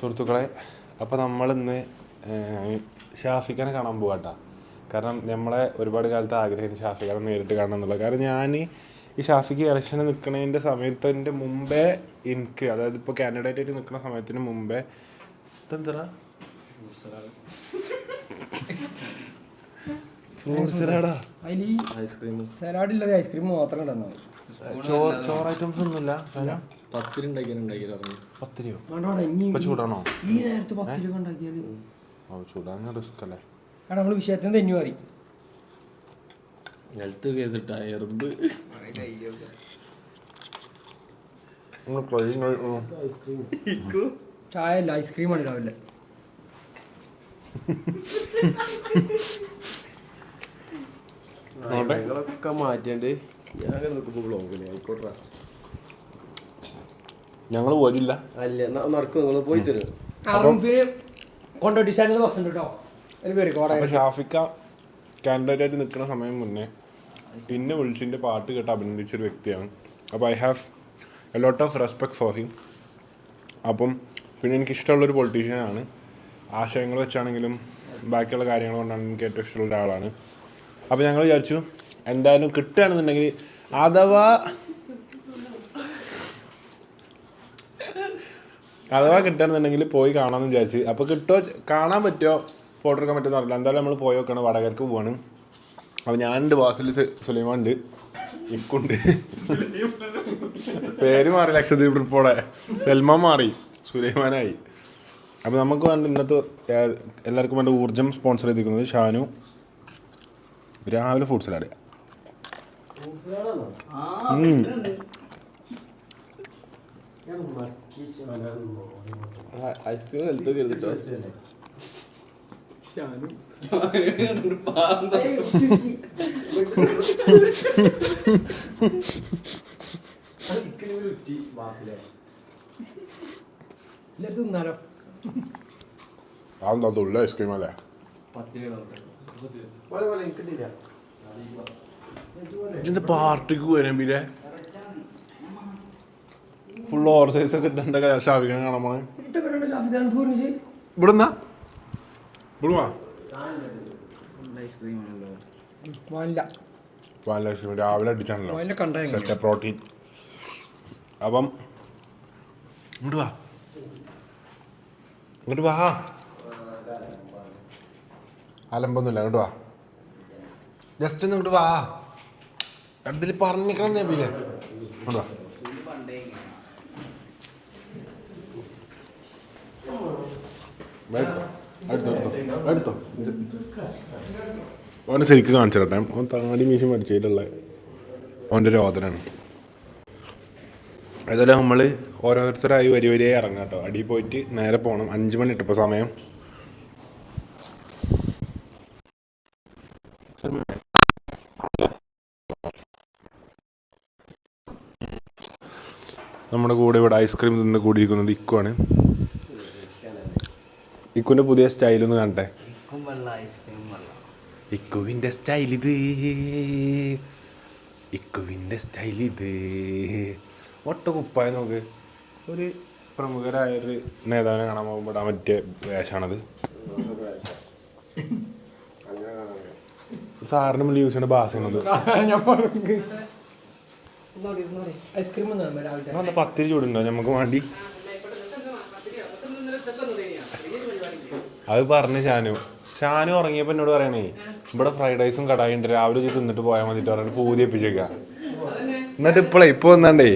സുഹൃത്തുക്കളെ അപ്പോൾ നമ്മളിന്ന് ഷാഫിഖാനെ കാണാൻ പോവാട്ടാ കാരണം നമ്മളെ ഒരുപാട് കാലത്ത് ആഗ്രഹിച്ച ഷാഫിഖാനെ നേരിട്ട് കാണണം എന്നുള്ളത് കാരണം ഞാൻ ഈ ഷാഫിക്ക് ഇലക്ഷന് നിൽക്കുന്നതിന്റെ സമയത്തിന്റെ മുമ്പേ എനിക്ക് അതായത് ഇപ്പോൾ കാൻഡിഡേറ്റ് ആയിട്ട് നിൽക്കുന്ന സമയത്തിന് മുമ്പേ ഇതെന്താ അതിൽ ഈ സലാഡ് ഇല്ലാതെ ഐസ്ക്രീം മാത്രം ഇടണം ചോറ് ചോറ് ഐറ്റംസ് ഒന്നുമില്ല പത്തിലുണ്ടാക്കിയാലുണ്ടാക്കിയാലും പത്തിരിയോ? വേണ്ട ഇനി ഇപ്പൊ ചൂടാണോ? ഈ നേരത്തെ പത്ത് രൂപ ഉണ്ടാക്കിയാൽ. ഓ ചൂടാൻ റിസ്ക് അല്ലേ എടാ നമ്മൾ വിഷയത്തിന് തെഞ്ഞു മാറി. നിലത്ത് കേട്ടിട്ട എറുമ്പ്. നിങ്ങൾ try ചെയ്യ്. ചായ അല്ല ഐസ്ക്രീമാണ് രാവിലെ. മാറ്റിയാണ്ട് ഞങ്ങൾ പോരില്ല അല്ല നടക്കും നിങ്ങൾ പോയി തരും? ഷാഫിക്ക കാൻഡിഡേറ്റ് ആയിട്ട് നിൽക്കുന്ന സമയം മുന്നേ എന്നെ വിളിച്ചിന്റെ പാട്ട് കേട്ട് അഭിനന്ദിച്ച ഒരു വ്യക്തിയാണ്. അപ്പോൾ I have a lot of respect for him അപ്പം പിന്നെ എനിക്ക് ഇഷ്ടമുള്ളൊരു പൊളിറ്റീഷ്യനാണ് ആശയങ്ങൾ വെച്ചാണെങ്കിലും ബാക്കിയുള്ള കാര്യങ്ങൾ കൊണ്ടാണ് എനിക്ക് ഏറ്റവും ഇഷ്ടമുള്ള ഒരാളാണ്. അപ്പോൾ ഞങ്ങൾ വിചാരിച്ചു എന്തായാലും കിട്ടുകയാണെന്നുണ്ടെങ്കിൽ അഥവാ അഥവാ കിട്ടുകയാണെന്നുണ്ടെങ്കിൽ പോയി കാണാമെന്ന് വിചാരിച്ച്. അപ്പോൾ കിട്ടോ കാണാൻ പറ്റുമോ? ഫോട്ടോ എടുക്കാൻ പറ്റുമോ അറിയില്ല. എന്തായാലും നമ്മൾ പോയി നോക്കണം. വടകരക്ക് പോവാണ്. അപ്പോൾ ഞാനുണ്ട് വാസിൽ സുലൈമാൻ ഉണ്ട് ഇക്കുണ്ട്. പേര് മാറി ലക്ഷദ്വീപ് ട്രിപ്പോടെ സെൽമ മാറി. സുലൈമാനായി. അപ്പോൾ നമുക്ക് വേണ്ട ഇന്നത്തെ എല്ലാവർക്കും വേണ്ട ഊർജം സ്പോൺസർ ചെയ്തിരിക്കുന്നത് ഷാനു. രാവിലെ ഫ്രൂട്ട് സലാഡ് ഐസ്ക്രീം നിലത്ത് കരുതിട്ടോ അതെന്താ തുള്ള ഐസ്ക്രീം അല്ലേ? ഇതിന്റെ പാർട്ടിക്ക് വരാൻ പിന്നെ ഫുൾ ഓവർ സൈസ് ഒക്കെ ഇട്ടുണ്ട് ഷാഫിക്കാൻ കാണാൻ ഇവിടെ നിന്നാ ഇവിടെ വാ. ഐസ്ക്രീം രാവിലെ അടിച്ചാണല്ലോ? പ്രോട്ടീൻ അപ്പം ഇങ്ങോട്ട് വാ. ഇങ്ങോട്ട് വാ. അലമ്പൊന്നുമില്ല ഇങ്ങോട്ട് വാ. ജസ്റ്റ് ഒന്ന് ഇങ്ങോട്ട് വാ. അടുത്തിൽ പറഞ്ഞിക്കണം നബിയിലെ ഇങ്ങോട്ട് വാ എടുത്തോ എടുത്തോ എടുത്തോ എടുത്തോ ഓനെ ശരിക്കും കാണിച്ചു ഓൻ താടി മീശ മടിച്ചതിലുള്ള ഓന്റെ രോദനാണ് അതുപോലെ നമ്മൾ ഓരോരുത്തരായി വരി വരിയായി ഇറങ്ങാം കേട്ടോ. അടിയിൽ പോയിട്ട് നേരെ പോകണം അഞ്ച് മണി ഇട്ടപ്പോൾ സമയം. നമ്മുടെ കൂടെ ഇവിടെ ഐസ്ക്രീം തിന്ന് കൂടിയിരിക്കുന്നത് ഇക്കുവാണ് ഇക്കുവിന്റെ പുതിയ സ്റ്റൈലൊന്ന് കാണട്ടെ. ഇക്കുവിന്റെ സ്റ്റൈൽ ഇത്. ഇക്കുവിന്റെ സ്റ്റൈൽ ഇത്. ഒട്ട കുപ്പായ നോക്ക്. ഒരു പ്രമുഖരായ ഒരു നേതാവിനെ കാണാൻ പോകുമ്പോൾ ഇടാൻ പറ്റിയ വേഷമാണത് സാറിന് മുന്നിൽ യൂസ് ചെയ്യേണ്ട പറഞ്ഞു ഐസ്ക്രീം പത്തിരി ചൂടുണ്ടോ നമുക്ക് വേണ്ടി? അത് പറഞ്ഞു ഷാനു ഷാനു ഉറങ്ങിയപ്പോ എന്നോട് പറയണേ ഇവിടെ ഫ്രൈഡ് റൈസും കടായി ഉണ്ട്. രാവിലെ ചെയ്ത് തിന്നിട്ട് പോയാൽ മതിട്ട് പറഞ്ഞു പൂതി എപ്പിച്ചേക്ക എന്നിട്ട് ഇപ്പളേ ഇപ്പൊ വന്നാണ്ടേ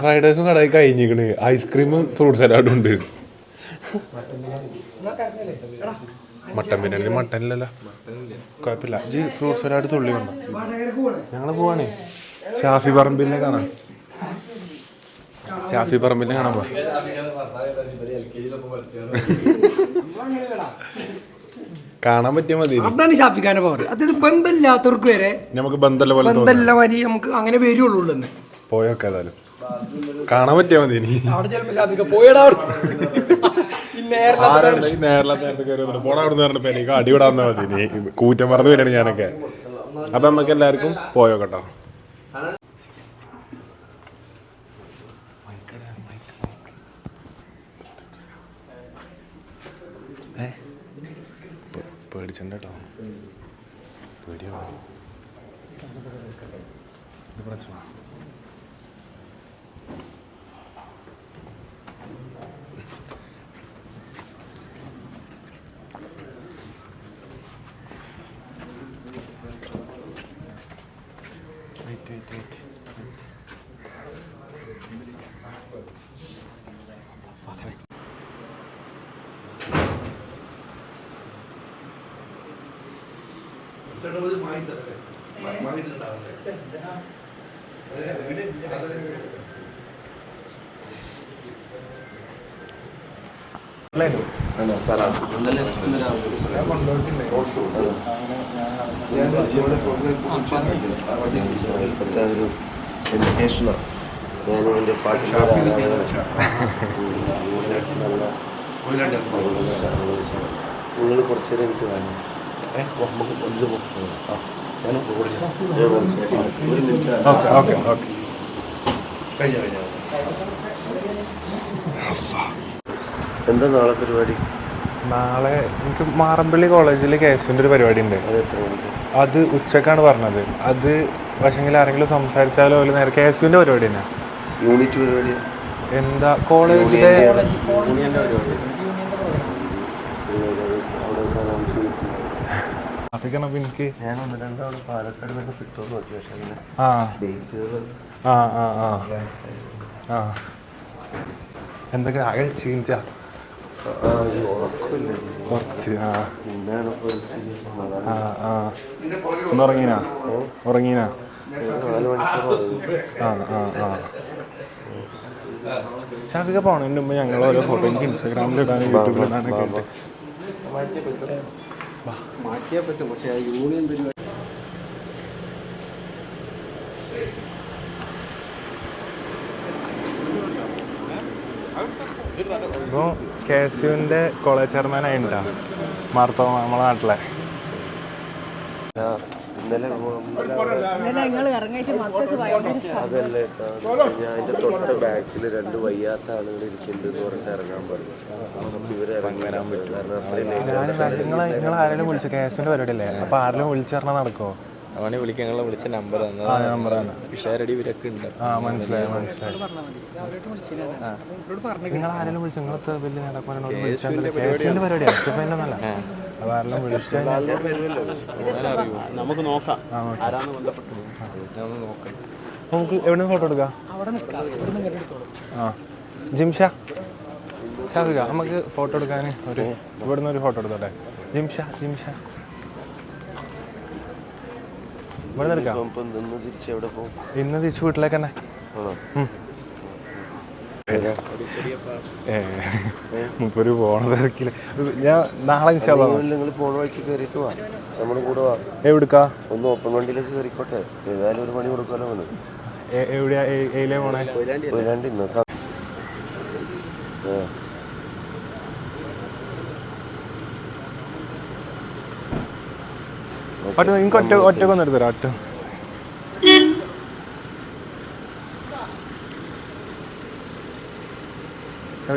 ഫ്രൈഡ് റൈസും കടായി കഴിഞ്ഞിക്കണ് ഐസ്ക്രീമും ഫ്രൂട്ട് സലാഡും ഉണ്ട്. മട്ടൻ ബിരിയാണി മട്ടനില്ലല്ലോ. കുഴപ്പമില്ല. ജി ഫ്രൂട്ട് സലാഡ് തുള്ളി ഉണ്ടോ വടകരക്ക് പോണേ ഞങ്ങൾ പോവാണേ. ഷാഫി പറമ്പിലിനെ കാണാൻ ഷാഫി പറമ്പിലിനെ കാണാൻ പോവാ. കാണാൻ പറ്റിയ മതി അതാണ് ഷാഫിക്കാന്റെ പവർ അതായത് ബന്ധമില്ലാത്തവർക്ക് വരെ നമുക്ക് ബന്ധല്ല പോലെ ബന്ധമില്ല വരി നമുക്ക് അങ്ങനെ വരുള്ളൂ എന്ന് പോയൊക്കെ ഏതായാലും. കാണാൻ പറ്റിയ മതി ഇനി. അവിടെ ചിലപ്പോ ഷാഫിക്ക പോയടാ അടിവിടാന്ന മതി കൂറ്റം പറഞ്ഞു വരികയാണ് ഞാനൊക്കെ. അപ്പൊ നമുക്ക് എല്ലാവർക്കും പോയോ കേട്ടോ. പേടിച്ചണ്ട കേട്ടോ. പേടിയോ. ഇത് പ്രശ്നം ഇന്നലെ ഇന്ന് രാവിലെ ഇപ്പോഴത്തെ ഒരു സെൻസേഷനാണ് ഉള്ളിൽ കുറച്ച് നേരം എനിക്ക് വേണം ഞാൻ മനസ്സിലാക്കി. ഒരു മിനിറ്റ്. Okay okay okay. എന്താ നാളെ പരിപാടി? നാളെ എനിക്ക് മാറമ്പള്ളി കോളേജിൽ കേസുവിന്റെ ഒരു പരിപാടി ഉണ്ട് അത് ഉച്ചക്കാണ് പറഞ്ഞത്. അത് പക്ഷെങ്കിൽ ആരെങ്കിലും സംസാരിച്ചാലോ അല്ലെങ്കിൽ നേരെ കേസുവിന്റെ പരിപാടി തന്നെ. യൂണിറ്റ് പരിപാടി എന്താ കോളേജിലെ കോളേജ് കോളേജ് യൂണിയന്റെ പ്രോഗ്രാം അവിടെ അനൗൺസ് ചെയ്തിട്ടുണ്ട് അതൊക്കെയാണ് അപ്പൊ എനിക്ക് ഞാൻ ഒന്ന് രണ്ടാണ് പാലക്കാട് തന്നെ കിട്ടുമെന്ന് നോക്കി. പക്ഷേ അങ്ങനെ ആ. ഡേറ്റുകൾ ആ ആ ആ. ആ. എന്തൊക്കെ? ആകെ കുറച്ച് ആ. ആ. ആ ഒന്ന് ഉറങ്ങീനാ? ഉറങ്ങീനാ? ആ ആ ആ. മുമ്പ് ഞങ്ങൾ ഓരോ ഫോട്ടോ എനിക്ക് ഇൻസ്റ്റാഗ്രാമിൽ ഇടാനും യൂട്യൂബിൽ ഇടാനൊക്കെ ഉണ്ട് മാറ്റിയാൽ പറ്റും. പക്ഷേ ആ യൂണിയൻ പരിപാടി ഇപ്പോൾ കെ എസ് യുവിന്റെ കോളേജ് ചെയർമാനായിട്ടാ മാർത്തോ നമ്മളെ നാട്ടിലെ. അതല്ലേ ഞാൻ അതിന്റെ തൊട്ട് ബാക്കിൽ രണ്ട് വയ്യാത്ത ആളുകൾ ഇരിക്കുന്നുണ്ട് എന്ന് പറഞ്ഞിട്ട് ഇറങ്ങാൻ പറഞ്ഞു. ഇവരെ ഇവർ ഇറങ്ങാൻ കാരണം അത്രയും ലേറ്റ് നിങ്ങൾ നിങ്ങൾ ആരെങ്കിലും വിളിച്ചു? കേസിന്റെ എസ് യുവിന്റെ പരിപാടി അല്ലേ? അപ്പോൾ ആരെങ്കിലും വിളിച്ചു പറഞ്ഞാൽ നടക്കുമോ അവനെ വിളിക്കാൻ ഞങ്ങളെ വിളിച്ച നമ്പർ ആ നമ്പറാണ് പിഷാരടി ഉണ്ട്. ആ മനസ്സിലായി മനസ്സിലായി. നിങ്ങൾ ആരെങ്കിലും വിളിച്ചു നിങ്ങളത്തെ വലിയ നേതാക്കന്മാരോട് വിളിച്ചാൽ കെ എസ് യുവിന്റെ പരിപാടി എസ് എഫ് ഐന്റെ ഒന്നല്ല അപ്പോൾ ആരെങ്കിലും വിളിച്ചു കഴിഞ്ഞാൽ ഞാൻ വരുമല്ലോ നമുക്ക് നോക്കാം. ബന്ധപ്പെട്ടത്? നോക്കാം. നമുക്ക് എവിടെ ഫോട്ടോ എടുക്കാം? അവിടെ നിൽക്കാം. ഇവിടെ എടുത്തോളൂ. ആ. ജിംഷ? ഷാഫിക നമുക്ക് ഫോട്ടോ എടുക്കാൻ ഒരു ഇവിടുന്ന് ഒരു ഫോട്ടോ എടുത്തോട്ടെ? ജിംഷ ജിംഷ. ഇവിടെ എടുക്കാം. ഇന്ന് തിരിച്ച് വീട്ടിലേക്ക് തന്നെ മുപ്പൊരു പോണ തിരക്കിൽ. ഞാൻ നാളെ നിങ്ങൾ പോണ വഴിക്ക് കയറിയിട്ട് വാ. നമ്മുടെ കൂടെ വാ. എവിടുക്കാ? ഒന്ന് ഓപ്പൺ വണ്ടിയിലേക്ക് കയറിക്കോട്ടെ ഏതായാലും ഒരു പണി കൊടുക്കാലോ എവിടെയാ? എയിലേ പോണേ? ഇന്ന്. ഒറ്റ നിങ്ങൾക്ക് ഒറ്റ ഒറ്റക്കൊന്നും എടുത്തരാം ഒറ്റ.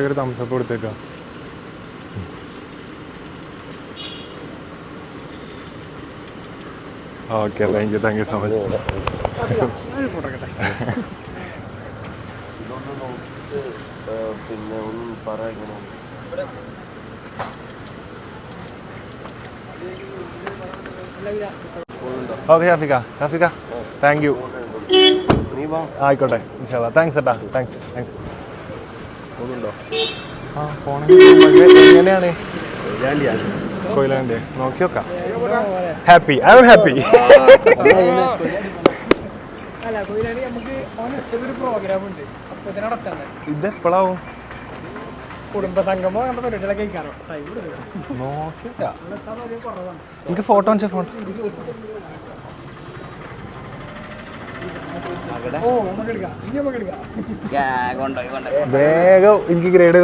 ഒരു തംസപ്പ് കൊടുത്തേക്കാം. Okay thank you thank you so much പിന്നെ ഒന്നും പറ ഓക്കെ ഷാഫിക്ക ഷാഫിക്ക താങ്ക് യു നീ വാ. ആയിക്കോട്ടെ ഇൻഷാല്ലാ താങ്ക്സ് ഏട്ടാ. താങ്ക്സ് താങ്ക്സ് ആ പോണെങ്കിൽ എങ്ങനെയാണ്? കൊയിലാണ്ട്. നോക്കി നോക്കാം. ഹാപ്പി ഐ എം ഹാപ്പി അല്ല കുടുംബസംഗമോ പരിപാടികളൊക്കെ കഴിക്കാറോ? ടൈം എനിക്ക് ഫോട്ടോ അടിച്ച ഫോട്ടോ? വേഗം എനിക്ക് ഗ്രേഡ്